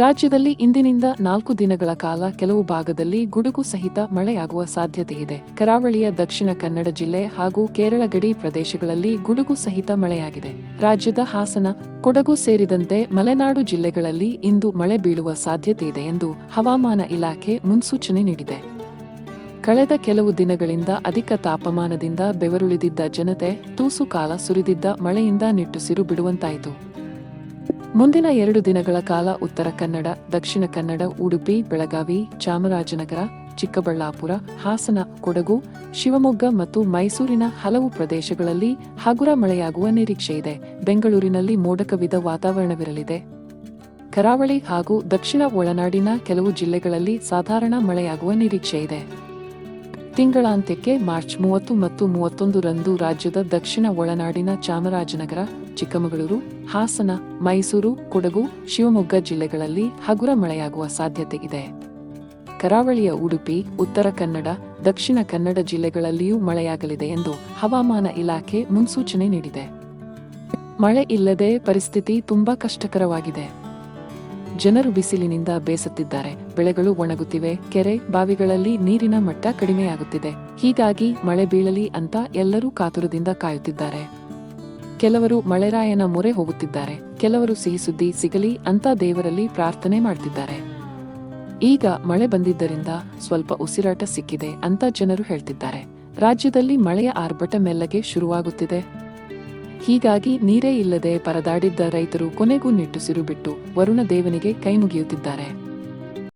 ರಾಜ್ಯದಲ್ಲಿ ಇಂದಿನಿಂದ ನಾಲ್ಕು ದಿನಗಳ ಕಾಲ ಕೆಲವು ಭಾಗದಲ್ಲಿ ಗುಡುಗು ಸಹಿತ ಮಳೆಯಾಗುವ ಸಾಧ್ಯತೆ ಇದೆ. ಕರಾವಳಿಯ ದಕ್ಷಿಣ ಕನ್ನಡ ಜಿಲ್ಲೆ ಹಾಗೂ ಕೇರಳ ಗಡಿ ಪ್ರದೇಶಗಳಲ್ಲಿ ಗುಡುಗು ಸಹಿತ ಮಳೆಯಾಗಿದೆ. ರಾಜ್ಯದ ಹಾಸನ, ಕೊಡಗು ಸೇರಿದಂತೆ ಮಲೆನಾಡು ಜಿಲ್ಲೆಗಳಲ್ಲಿ ಇಂದು ಮಳೆ ಬೀಳುವ ಸಾಧ್ಯತೆ ಇದೆ ಎಂದು ಹವಾಮಾನ ಇಲಾಖೆ ಮುನ್ಸೂಚನೆ ನೀಡಿದೆ. ಕಳೆದ ಕೆಲವು ದಿನಗಳಿಂದ ಅಧಿಕ ತಾಪಮಾನದಿಂದ ಬೆವರುಳಿದಿದ್ದ ಜನತೆ ತೂಸು ಕಾಲ ಸುರಿದಿದ್ದ ಮಳೆಯಿಂದ ನಿಟ್ಟುಸಿರು ಬಿಡುವಂತಾಯಿತು. ಮುಂದಿನ ಎರಡು ದಿನಗಳ ಕಾಲ ಉತ್ತರ ಕನ್ನಡ, ದಕ್ಷಿಣ ಕನ್ನಡ, ಉಡುಪಿ, ಬೆಳಗಾವಿ, ಚಾಮರಾಜನಗರ, ಚಿಕ್ಕಬಳ್ಳಾಪುರ, ಹಾಸನ, ಕೊಡಗು, ಶಿವಮೊಗ್ಗ ಮತ್ತು ಮೈಸೂರಿನ ಹಲವು ಪ್ರದೇಶಗಳಲ್ಲಿ ಹಗುರ ಮಳೆಯಾಗುವ ನಿರೀಕ್ಷೆ ಇದೆ. ಬೆಂಗಳೂರಿನಲ್ಲಿ ಮೋಡಕವಿದ ವಾತಾವರಣವಿರಲಿದೆ. ಕರಾವಳಿ ಹಾಗೂ ದಕ್ಷಿಣ ಒಳನಾಡಿನ ಕೆಲವು ಜಿಲ್ಲೆಗಳಲ್ಲಿ ಸಾಧಾರಣ ಮಳೆಯಾಗುವ ನಿರೀಕ್ಷೆ ಇದೆ. ತಿಂಗಳಾಂತ್ಯಕ್ಕೆ ಮಾರ್ಚ್ ಮೂವತ್ತು ಮತ್ತು ಮೂವತ್ತೊಂದು ರಂದು ರಾಜ್ಯದ ದಕ್ಷಿಣ ಒಳನಾಡಿನ ಚಾಮರಾಜನಗರ ಚಿಕ್ಕಮಗಳೂರು, ಹಾಸನ, ಮೈಸೂರು, ಕೊಡಗು, ಶಿವಮೊಗ್ಗ ಜಿಲ್ಲೆಗಳಲ್ಲಿ ಹಗುರ ಮಳೆಯಾಗುವ ಸಾಧ್ಯತೆ ಇದೆ. ಕರಾವಳಿಯ ಉಡುಪಿ, ಉತ್ತರ ಕನ್ನಡ, ದಕ್ಷಿಣ ಕನ್ನಡ ಜಿಲ್ಲೆಗಳಲ್ಲಿಯೂ ಮಳೆಯಾಗಲಿದೆ ಎಂದು ಹವಾಮಾನ ಇಲಾಖೆ ಮುನ್ಸೂಚನೆ ನೀಡಿದೆ. ಮಳೆ ಇಲ್ಲದೆ ಪರಿಸ್ಥಿತಿ ತುಂಬಾ ಕಷ್ಟಕರವಾಗಿದೆ. ಜನರು ಬಿಸಿಲಿನಿಂದ ಬೇಸತ್ತಿದ್ದಾರೆ. ಬೆಳೆಗಳು ಒಣಗುತ್ತಿವೆ. ಕೆರೆ, ಬಾವಿಗಳಲ್ಲಿ ನೀರಿನ ಮಟ್ಟ ಕಡಿಮೆಯಾಗುತ್ತಿದೆ. ಹೀಗಾಗಿ ಮಳೆ ಬೀಳಲಿ ಅಂತ ಎಲ್ಲರೂ ಕಾತುರದಿಂದ ಕಾಯುತ್ತಿದ್ದಾರೆ. ಕೆಲವರು ಮಳೆರಾಯನ ಮೊರೆ ಹೋಗುತ್ತಿದ್ದಾರೆ, ಕೆಲವರು ಸಿಹಿ ಸುದ್ದಿ ಸಿಗಲಿ ಅಂತ ದೇವರಲ್ಲಿ ಪ್ರಾರ್ಥನೆ ಮಾಡ್ತಿದ್ದಾರೆ. ಈಗ ಮಳೆ ಬಂದಿದ್ದರಿಂದ ಸ್ವಲ್ಪ ಉಸಿರಾಟ ಸಿಕ್ಕಿದೆ ಅಂತ ಜನರು ಹೇಳ್ತಿದ್ದಾರೆ. ರಾಜ್ಯದಲ್ಲಿ ಮಳೆಯ ಆರ್ಭಟ ಮೆಲ್ಲಗೆ ಶುರುವಾಗುತ್ತಿದೆ. ಹೀಗಾಗಿ ನೀರೇ ಇಲ್ಲದೆ ಪರದಾಡಿದ್ದ ರೈತರು ಕೊನೆಗೂ ನಿಟ್ಟುಸಿರು ಬಿಟ್ಟು ವರುಣ ದೇವನಿಗೆ ಕೈಮುಗಿಯುತ್ತಿದ್ದಾರೆ